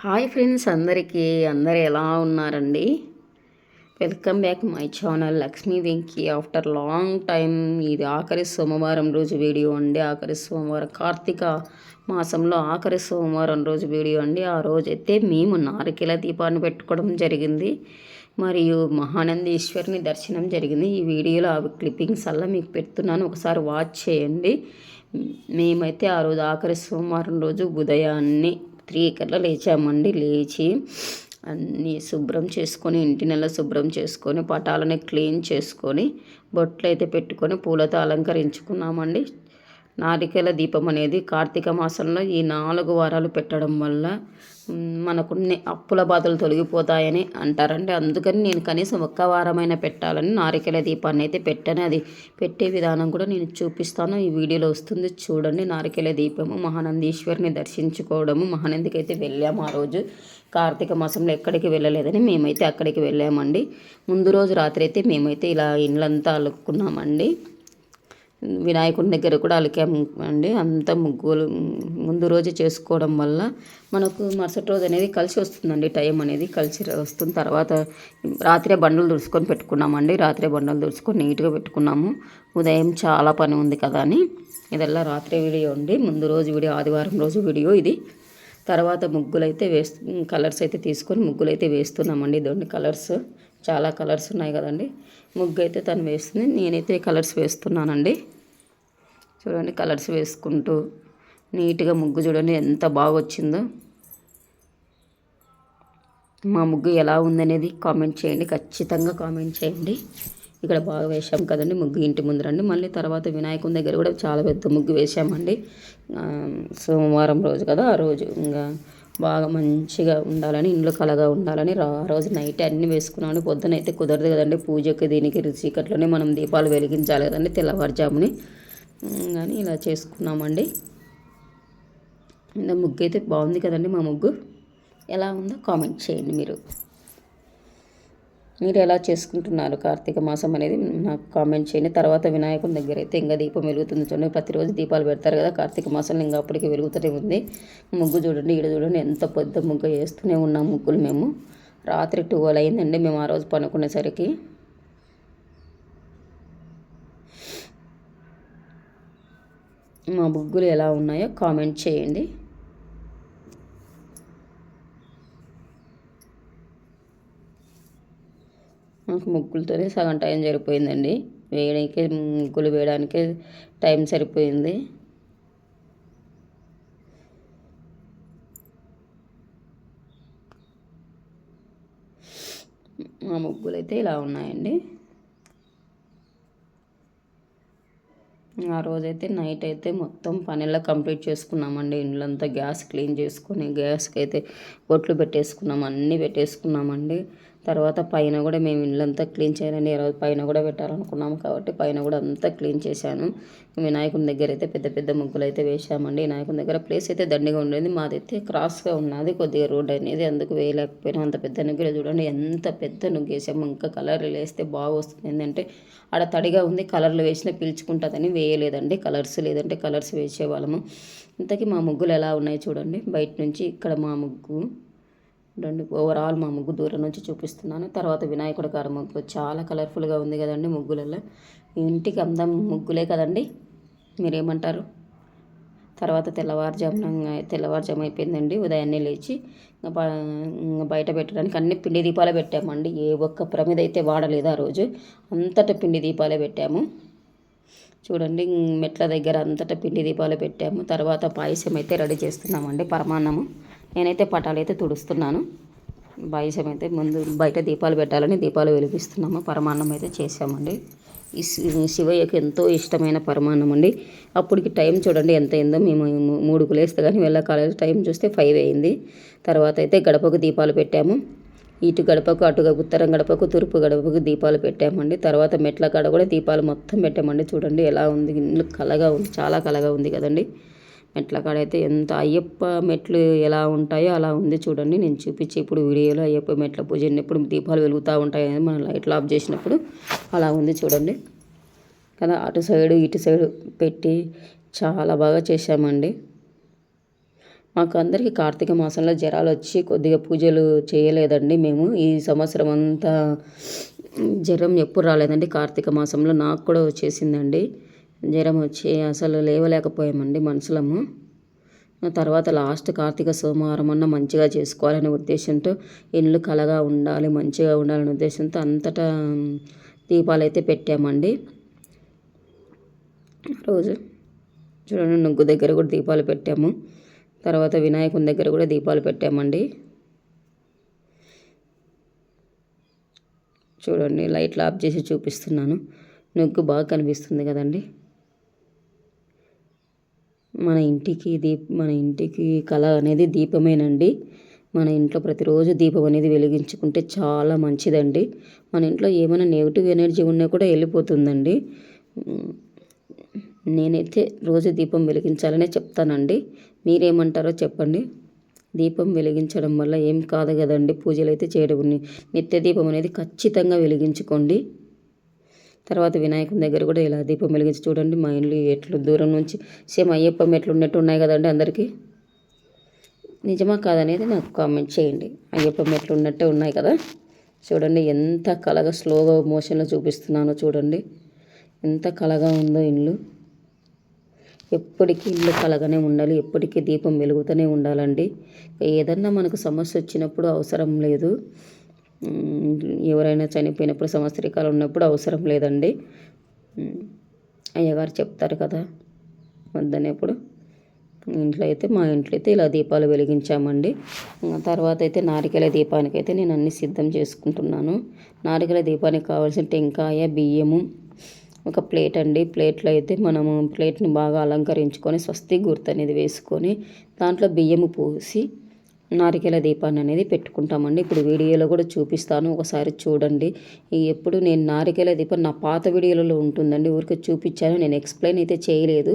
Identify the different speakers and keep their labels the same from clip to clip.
Speaker 1: Hi friends అందరికీ అందరు ఎలా ఉన్నారండి? Welcome back my channel Lakshmi Venky after long time ఇది ఆఖరి సోమవారం రోజు వీడియో అండి. ఆఖరి సోమవారం కార్తీక మాసంలో ఆఖరి సోమవారం రోజు వీడియో అండి. ఆ రోజైతే మేము నారికెల దీపాన్ని పెట్టుకోవడం జరిగింది. మరియు మహానందీశ్వరిని దర్శనం జరిగింది. ఈ వీడియోలో ఆ క్లిప్పింగ్స్ అలా మీకు పెడుతున్నాను. ఒకసారి వాచ్ చేయండి. మేమైతే ఆ రోజు ఆఖరి సోమవారం రోజు ఉదయాన్నే త్రీ కల్లా లేచామండి. లేచి అన్నీ శుభ్రం చేసుకొని ఇంటి నెల శుభ్రం చేసుకొని పటాలని క్లీన్ చేసుకొని బొట్లు అయితే పెట్టుకొని పూలతో అలంకరించుకున్నామండి. నారికేల దీపం అనేది కార్తీక మాసంలో ఈ నాలుగు వారాలు పెట్టడం వల్ల మనకున్న అప్పుల బాధలు తొలగిపోతాయని అంటారండి. అందుకని నేను కనీసం ఒక్క వారమైన పెట్టాలని నారికేల దీపాన్ని అయితే పెట్టాను. అది పెట్టే విధానం కూడా నేను చూపిస్తాను. ఈ వీడియోలో వస్తుంది చూడండి. నారికేల దీపము మహానందీశ్వరిని దర్శించుకోవడము మహానందికి అయితే వెళ్ళాము ఆ రోజు. కార్తీక మాసంలో ఎక్కడికి వెళ్ళలేదని మేమైతే అక్కడికి వెళ్ళామండి. ముందు రోజు రాత్రి అయితే మేమైతే ఇలా ఇండ్లంతా అలుక్కున్నామండి. వినాయకుడి దగ్గర కూడా అలికాము అండి. అంత ముగ్గులు ముందు రోజు చేసుకోవడం వల్ల మనకు మరుసటి రోజు అనేది కలిసి వస్తుందండి. టైం అనేది కలిసి వస్తుంది. తర్వాత రాత్రే బండలు దుడుచుకొని పెట్టుకున్నామండి. రాత్రే బండలు దుడుచుకొని నీట్గా పెట్టుకున్నాము. ఉదయం చాలా పని ఉంది కదా అని. ఇదల్లా రాత్రి వీడియో అండి. ముందు రోజు వీడియో ఆదివారం రోజు వీడియో ఇది. తర్వాత ముగ్గులు అయితే వేస్తు కలర్స్ అయితే తీసుకొని ముగ్గులు అయితే వేస్తున్నామండి. ఇదండి కలర్స్. చాలా కలర్స్ ఉన్నాయి కదండి. ముగ్గు అయితే తను వేస్తుంది. నేనైతే కలర్స్ వేస్తున్నానండి. చూడండి కలర్స్ వేసుకుంటూ నీట్గా ముగ్గు చూడండి ఎంత బాగా వచ్చిందో మా ముగ్గు ఎలా ఉందనేది కామెంట్ చేయండి ఖచ్చితంగా కామెంట్ చేయండి. ఇక్కడ బాగా వేసాం కదండి ముగ్గు ఇంటి ముందు రండి. మళ్ళీ తర్వాత వినాయకుని దగ్గర కూడా చాలా పెద్ద ముగ్గు వేసామండి సోమవారం రోజు కదా ఆ రోజు ఇంకా బాగా మంచిగా ఉండాలని ఇంట్లో కలగా ఉండాలని ఆ రోజు నైట్ అన్నీ వేసుకున్నాను పొద్దున అయితే కుదరదు కదండి పూజకి దీనికి రుచికట్లోనే మనం దీపాలు వెలిగించాలి కదండి తెల్లవారుజాముని. కానీ ఇలా చేసుకున్నామండి. ముగ్గు అయితే బాగుంది కదండి మా ముగ్గు. ఎలా ఉందో కామెంట్ చేయండి మీరు. మీరు ఎలా చేసుకుంటున్నారు కార్తీక మాసం అనేది నాకు కామెంట్ చేయండి. తర్వాత వినాయకుని దగ్గర అయితే ఇంకా దీపం వెలుగుతుంది చూడండి. ప్రతిరోజు దీపాలు పెడతారు కదా కార్తీక మాసం ఇంకా అప్పటికి వెలుగుతూనే ఉంది. ముగ్గు చూడండి ఇక్కడ చూడండి ఎంత పెద్ద ముగ్గు వేస్తూనే ఉన్నాం ముగ్గులు మేము. రాత్రి టువల్ అయిందండి మేము ఆ రోజు పనుకునేసరికి. మా ముగ్గులు ఎలా ఉన్నాయో కామెంట్ చేయండి. నాకు ముగ్గులతోనే సగం టైం సరిపోయిందండి. వేయడానికి ముగ్గులు వేయడానికి టైం సరిపోయింది. మా ముగ్గులు అయితే ఇలా ఉన్నాయండి. ఆ రోజైతే నైట్ అయితే మొత్తం పనిలా కంప్లీట్ చేసుకున్నామండి. ఇండ్లంతా గ్యాస్ క్లీన్ చేసుకొని గ్యాస్కి అయితే బొట్లు పెట్టేసుకున్నాం అన్నీ పెట్టేసుకున్నామండి. తర్వాత పైన కూడా మేము ఇల్లంతా క్లీన్ చేయాలని ఈరోజు పైన కూడా పెట్టాలనుకున్నాము కాబట్టి పైన కూడా అంతా క్లీన్ చేశాను. వినాయకుని దగ్గర అయితే పెద్ద పెద్ద ముగ్గులు అయితే వేసామండి వినాయకుని దగ్గర ప్లేస్ అయితే దండిగా ఉండేది. మాదైతే క్రాస్గా ఉన్నది. కొద్దిగా రోడ్ అనేది అందుకు వేయలేకపోయినా. అంత పెద్ద నుగ్గులు చూడండి. ఎంత పెద్ద నుగ్గు వేసాము ఇంకా కలర్లు వేస్తే బాగా వస్తుంది ఏంటంటే ఆడ తడిగా ఉంది. కలర్లు వేసినా పీల్చుకుంటుందని వేయలేదండి. కలర్స్ లేదంటే కలర్స్ వేసేవాళ్ళము. ఇంతకీ మా ముగ్గులు ఎలా ఉన్నాయి చూడండి. బయట నుంచి ఇక్కడ మా ముగ్గు. రెండు ఓవరాల్ మా ముగ్గు దూరం నుంచి చూపిస్తున్నాను. తర్వాత వినాయకుడి గారి ముగ్గు చాలా కలర్ఫుల్గా ఉంది కదండి ముగ్గులలో. ఇంటికి అందం ముగ్గులే కదండి. మీరేమంటారు? తర్వాత తెల్లవారుజామున తెల్లవారుజాము అయిపోయిందండి ఉదయాన్నే లేచి బయట పెట్టడానికి అన్ని పిండి దీపాలే పెట్టామండి. ఏ ఒక్క ప్రమిద అయితే వాడలేదు ఆ రోజు. అంతటా పిండి దీపాలే పెట్టాము. చూడండి మెట్ల దగ్గర అంతటా పిండి దీపాలు పెట్టాము. తర్వాత పాయసం అయితే రెడీ చేస్తున్నామండి పరమాన్నము. నేనైతే పటాలు అయితే తుడుస్తున్నాను. బాయిసం అయితే ముందు బయట దీపాలు పెట్టాలని దీపాలు వెలిగిస్తున్నాము. పరమాన్నం అయితే చేసామండి ఈ శివయ్యకి ఎంతో ఇష్టమైన పరమాన్నం అండి. అప్పటికి టైం చూడండి ఎంత అయిందో. మేము మూడు కులేస్తే కానీ వెళ్ళకాలేదు టైం చూస్తే ఫైవ్ అయింది. తర్వాత అయితే గడపకు దీపాలు పెట్టాము. ఇటు గడపకు అటుగా ఉత్తరం గడపకు తూర్పు గడపకు దీపాలు పెట్టామండి. తర్వాత మెట్ల కాడ కూడా దీపాలు మొత్తం పెట్టామండి. చూడండి ఎలా ఉంది. ఇల్లు కలగా ఉంది. చాలా కలగా ఉంది కదండి. మెట్ల కాడ అయితే ఎంత అయ్యప్ప మెట్లు ఎలా ఉంటాయో అలా ఉంది చూడండి. నేను చూపించి ఇప్పుడు వీడియోలో అయ్యప్ప మెట్ల పూజ ఎప్పుడు దీపాలు వెలుగుతూ ఉంటాయి మనం లైట్లు ఆఫ్ చేసినప్పుడు అలా ఉంది చూడండి. కదా అటు సైడు ఇటు సైడు పెట్టి చాలా బాగా చేశామండి. మాకు అందరికీ కార్తీక మాసంలో జ్వరాలు వచ్చి కొద్దిగా పూజలు చేయలేదండి మేము. ఈ సంవత్సరం అంతా జ్వరం ఎప్పుడు రాలేదండి. కార్తీక మాసంలో నాకు కూడా వచ్చేసిందండి. జ్వరం వచ్చి అసలు లేవలేకపోయామండి మనుషులము తర్వాత లాస్ట్ కార్తీక సోమవారం అన్న మంచిగా చేసుకోవాలనే ఉద్దేశంతో ఇల్లు కలగా ఉండాలి మంచిగా ఉండాలనే ఉద్దేశంతో అంతటా దీపాలు అయితే పెట్టామండి రోజు చూడండి నుగ్గు దగ్గర కూడా దీపాలు పెట్టాము. తర్వాత వినాయకుని దగ్గర కూడా దీపాలు పెట్టామండి. చూడండి లైట్లు ఆఫ్ చేసి చూపిస్తున్నాను. నుగ్గు బాగా కనిపిస్తుంది కదండి. మన ఇంటికి దీప్ మన ఇంటికి కళ అనేది దీపమేనండి. మన ఇంట్లో ప్రతిరోజు దీపం అనేది వెలిగించుకుంటే చాలా మంచిదండి. మన ఇంట్లో ఏమైనా నెగిటివ్ ఎనర్జీ ఉన్నా కూడా వెళ్ళిపోతుందండి. నేనైతే రోజు దీపం వెలిగించాలనే చెప్తానండి. మీరేమంటారో చెప్పండి. దీపం వెలిగించడం వల్ల ఏం కాదు కదండి. పూజలు అయితే చేయడం నిత్య దీపం అనేది ఖచ్చితంగా వెలిగించుకోండి. తర్వాత వినాయకుని దగ్గర కూడా ఇలా దీపం వెలిగించి చూడండి. మా ఇల్లు ఎట్లు దూరం నుంచి సేమ్ అయ్యప్ప మెట్లు ఉన్నట్టు ఉన్నాయి కదండి అందరికీ. నిజమా కాదనేది నాకు కామెంట్ చేయండి. అయ్యప్ప మెట్లు ఉన్నట్టే ఉన్నాయి కదా. చూడండి ఎంత కలగా స్లోగా మోషన్లో చూపిస్తున్నానో చూడండి. ఎంత కలగా ఉందో ఇల్లు. ఎప్పటికీ ఇల్లు కలగానే ఉండాలి ఎప్పటికీ దీపం వెలుగుతూనే ఉండాలండి. ఏదన్నా మనకు సమస్య వచ్చినప్పుడు అవసరం లేదు. ఎవరైనా చనిపోయినప్పుడు సంవత్సరికాలు ఉన్నప్పుడు అవసరం లేదండి. అయ్యగారు చెప్తారు కదా వద్దనేప్పుడు ఇంట్లో అయితే మా ఇంట్లో అయితే ఇలా దీపాలు వెలిగించామండి. తర్వాత అయితే నారికెల దీపానికి అయితే నేను అన్ని సిద్ధం చేసుకుంటున్నాను. నారికెల దీపానికి కావాల్సిన టెంకాయ బియ్యము ఒక ప్లేట్ అండి. ప్లేట్లో అయితే మనము ప్లేట్ని బాగా అలంకరించుకొని స్వస్తి గుర్తు అనేది వేసుకొని దాంట్లో బియ్యము పోసి నారికేల దీపాన్ని అనేది పెట్టుకుంటామండి. ఇప్పుడు వీడియోలో కూడా చూపిస్తాను. ఒకసారి చూడండి. ఎప్పుడు నేను నారికేల దీపం నా పాత వీడియోలలో ఉంటుందండి. ఊరికే చూపించాను. నేను ఎక్స్ప్లెయిన్ అయితే చేయలేదు.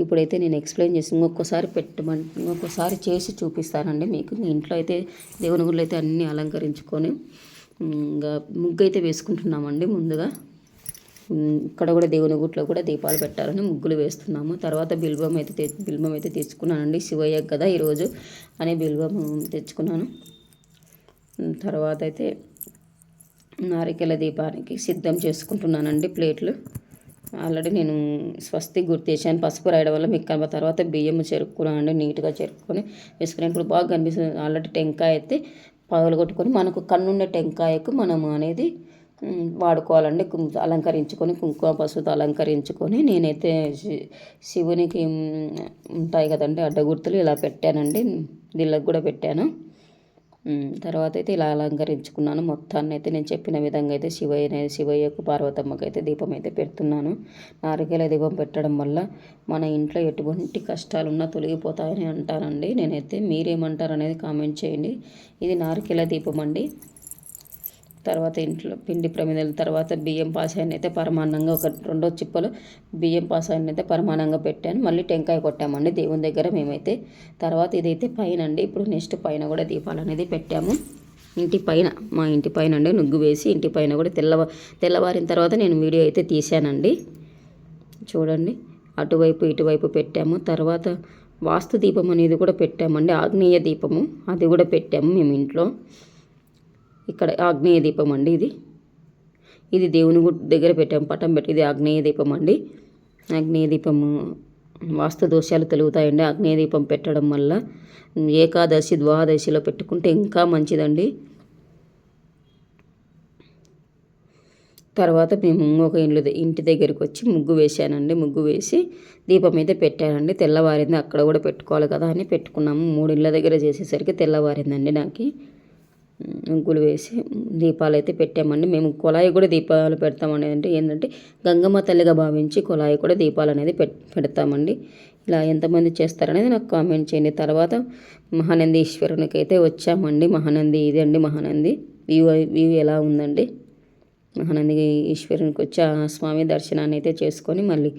Speaker 1: ఇప్పుడైతే నేను ఎక్స్ప్లెయిన్ చేసి ఇంకొకసారి పెట్టమని ఇంకొకసారి చేసి చూపిస్తానండి మీకు. మీ ఇంట్లో అయితే దేవుని గుళ్ళు అయితే అన్నీ అలంకరించుకొని ఇంకా ముగ్గు అయితే వేసుకుంటున్నామండి ముందుగా. ఇక్కడ కూడా దేవుని గుట్లో కూడా దీపాలు పెట్టాలని ముగ్గులు వేస్తున్నాము. తర్వాత బిల్వం అయితే బిల్వం అయితే తెచ్చుకున్నానండి. శివయ్య కదా ఈరోజు అనే బిల్వం తెచ్చుకున్నాను. తర్వాత అయితే నారికెల దీపానికి సిద్ధం చేసుకుంటున్నానండి ప్లేట్లు. ఆల్రెడీ నేను స్వస్తి గుర్తేసాను పసుపు రాయడం వల్ల మీకు తర్వాత బియ్యం చెరుక్కున్నానండి నీట్గా చెరుక్కొని వేసుకుని ఇప్పుడు బాగా కనిపిస్తుంది. ఆల్రెడీ టెంకాయ అయితే పగలు కొట్టుకొని మనకు కన్నుండే టెంకాయకు మనము అనేది వాడుకోవాలండి. అలంకరించుకొని కుంకుమ పసుపుతో అలంకరించుకొని నేనైతే శివునికి ఉంటాయి కదండి అడ్డగుర్తులు ఇలా పెట్టానండి. దీళ్ళకి కూడా పెట్టాను. తర్వాత అయితే ఇలా అలంకరించుకున్నాను. మొత్తాన్ని అయితే నేను చెప్పిన విధంగా అయితే శివయ్య శివయ్యకు పార్వతమ్మకి అయితే దీపం అయితే పెడుతున్నాను. నారికేల దీపం పెట్టడం వల్ల మన ఇంట్లో ఎటువంటి కష్టాలున్నా తొలగిపోతాయని అంటానండి. నేనైతే మీరేమంటారు అనేది కామెంట్ చేయండి. ఇది నారికేల దీపం అండి. తర్వాత ఇంట్లో పిండి ప్రమిదల తర్వాత బియ్యం పాసాయన్ని అయితే పరమాన్నంగా ఒక రెండో చిప్పలు బియ్యం పాసాయన్ని అయితే పరమాన్నంగా పెట్టాను. మళ్ళీ టెంకాయ కొట్టామండి దేవుని దగ్గర మేమైతే. తర్వాత ఇదైతే పైన అండి ఇప్పుడు నెక్స్ట్ పైన కూడా దీపాలు అనేది పెట్టాము. ఇంటి పైన మా ఇంటి పైన అండి నుగ్గు వేసి ఇంటి పైన కూడా తెల్లవ తెల్లవారిన తర్వాత నేను వీడియో అయితే తీశానండి. చూడండి. అటువైపు ఇటువైపు పెట్టాము. తర్వాత వాస్తు దీపం అనేది కూడా పెట్టామండి. ఆగ్నేయ దీపము. అది కూడా పెట్టాము మేము ఇంట్లో. ఇక్కడ ఆగ్నేయ దీపం అండి ఇది. ఇది దేవుని గుడి దగ్గర పెట్టాం పటం పెట్టి. ఇది ఆగ్నేయ దీపం అండి. ఆగ్నేయ దీపము వాస్తు దోషాలు తెలుగుతాయండి. ఆగ్నేయ దీపం పెట్టడం వల్ల ఏకాదశి ద్వాదశిలో పెట్టుకుంటే ఇంకా మంచిదండి. తర్వాత మేము ఒక ఇండ్లు ఇంటి దగ్గరికి వచ్చి ముగ్గు వేసానండి ముగ్గు వేసి దీపం అయితే పెట్టానండి. తెల్లవారింది అక్కడ కూడా పెట్టుకోవాలి కదా అని పెట్టుకున్నాము. మూడు ఇళ్ళ దగ్గర చేసేసరికి తెల్లవారిందండి నాకు. ముగ్గులు వేసి దీపాలు అయితే పెట్టామండి. మేము కుళాయి కూడా దీపాలు పెడతామండి అంటే ఏంటంటే గంగమ్మ తల్లిగా భావించి కుళాయి కూడా దీపాలు అనేది పెడతామండి. ఇలా ఎంతమంది చేస్తారనేది నాకు కామెంట్ చేయండి. తర్వాత మహానంది ఈశ్వరునికి అయితే వచ్చామండి. మహానంది ఇది అండి మహానంది. వ్యూ వ్యూ ఎలా ఉందండి? మహానంది ఈశ్వరునికి వచ్చి ఆ స్వామి దర్శనాన్ని అయితే చేసుకొని మళ్ళీ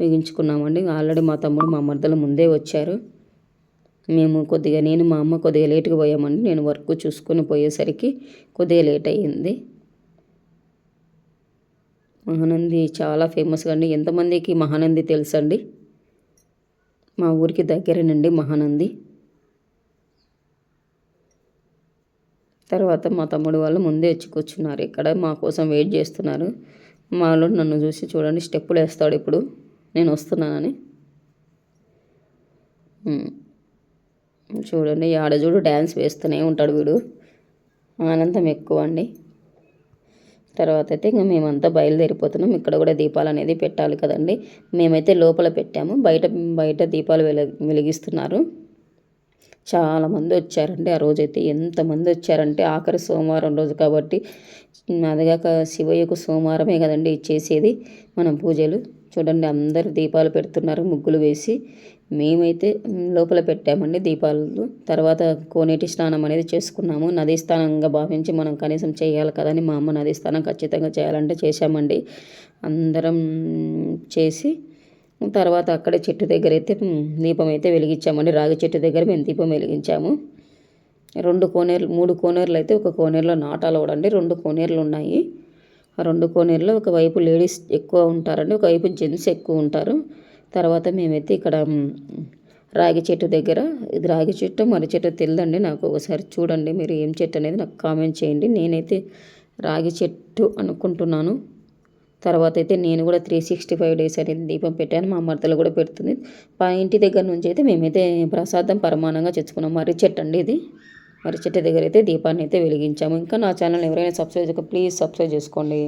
Speaker 1: మిగించుకున్నామండి. ఆల్రెడీ మా తమ్ముడు మా మరదలు ముందే వచ్చారు. మేము కొద్దిగా నేను మా అమ్మ కొద్దిగా లేటుగా పోయామండి నేను వర్క్ చూసుకొని పోయేసరికి కొద్దిగా లేట్ అయ్యింది. మహానంది చాలా ఫేమస్గా అండి. ఎంతమందికి మహానంది తెలుసండి? మా ఊరికి దగ్గరేనండి మహానంది. తర్వాత మా తమ్ముడు వాళ్ళు ముందే వచ్చి కూర్చున్నారు. ఇక్కడ మా కోసం వెయిట్ చేస్తున్నారు. మా వాళ్ళు నన్ను చూసి చూడండి స్టెప్పులు వేస్తాడు ఇప్పుడు. నేను వస్తున్నానని. చూడండి ఆడ చూడు డ్యాన్స్ వేస్తూనే ఉంటాడు వీడు. ఆనందం ఎక్కువ అండి. తర్వాత అయితే ఇంకా మేమంతా బయలుదేరిపోతున్నాం. ఇక్కడ కూడా దీపాలు అనేది పెట్టాలి కదండి. మేమైతే లోపల పెట్టాము. బయట బయట దీపాలు వెల వెలిగిస్తున్నారు. చాలామంది వచ్చారండి ఆ రోజైతే. ఎంతమంది వచ్చారంటే ఆఖరి సోమవారం రోజు కాబట్టి అదిగాక శివయ్యకు సోమవారమే కదండి ఇచ్చేసేది మనం పూజలు. చూడండి అందరు దీపాలు పెడుతున్నారు ముగ్గులు వేసి. మేమైతే లోపల పెట్టామండి దీపాలు. తర్వాత కోనేటి స్నానం అనేది చేసుకున్నాము. నదీ స్నానంగా భావించి మనం కనీసం చేయాలి కదని మా అమ్మ నదీ స్నానం ఖచ్చితంగా చేయాలంటే చేశామండి. అందరం చేసి తర్వాత అక్కడే చెట్టు దగ్గర అయితే దీపం అయితే వెలిగించామండి. రాగి చెట్టు దగ్గర మేము దీపం వెలిగించాము. రెండు కోనేరు మూడు కోనేరులు అయితే ఒక కోనేరులో నాటాలు అవడండి రెండు కోనేరులు ఉన్నాయి. రెండు కోనేరులో ఒకవైపు లేడీస్ ఎక్కువ ఉంటారండి ఒకవైపు జెంట్స్ ఎక్కువ ఉంటారు. తర్వాత మేమైతే ఇక్కడ రాగి చెట్టు దగ్గర ఇది రాగి చెట్టు మర్రి చెట్టు తెలియదండి నాకు ఒకసారి చూడండి మీరు ఏం చెట్టు అనేది నాకు కామెంట్ చేయండి. నేనైతే రాగి చెట్టు అనుకుంటున్నాను. తర్వాత అయితే నేను కూడా త్రీ సిక్స్టీ ఫైవ్ డేస్ అనేది దీపం పెట్టాను మా మరదలు కూడా పెడుతుంది. మా ఇంటి దగ్గర నుంచి అయితే మేమైతే ప్రసాదం పరమానంగా తెచ్చుకున్నాం మర్రి చెట్టు అండి ఇది. మర్రి చెట్టు దగ్గర అయితే దీపాన్ని అయితే వెలిగించాము. ఇంకా నా ఛానల్ ఎవరైనా సబ్స్క్రైబ్ చేయక ప్లీజ్ సబ్స్క్రైబ్ చేసుకోండి.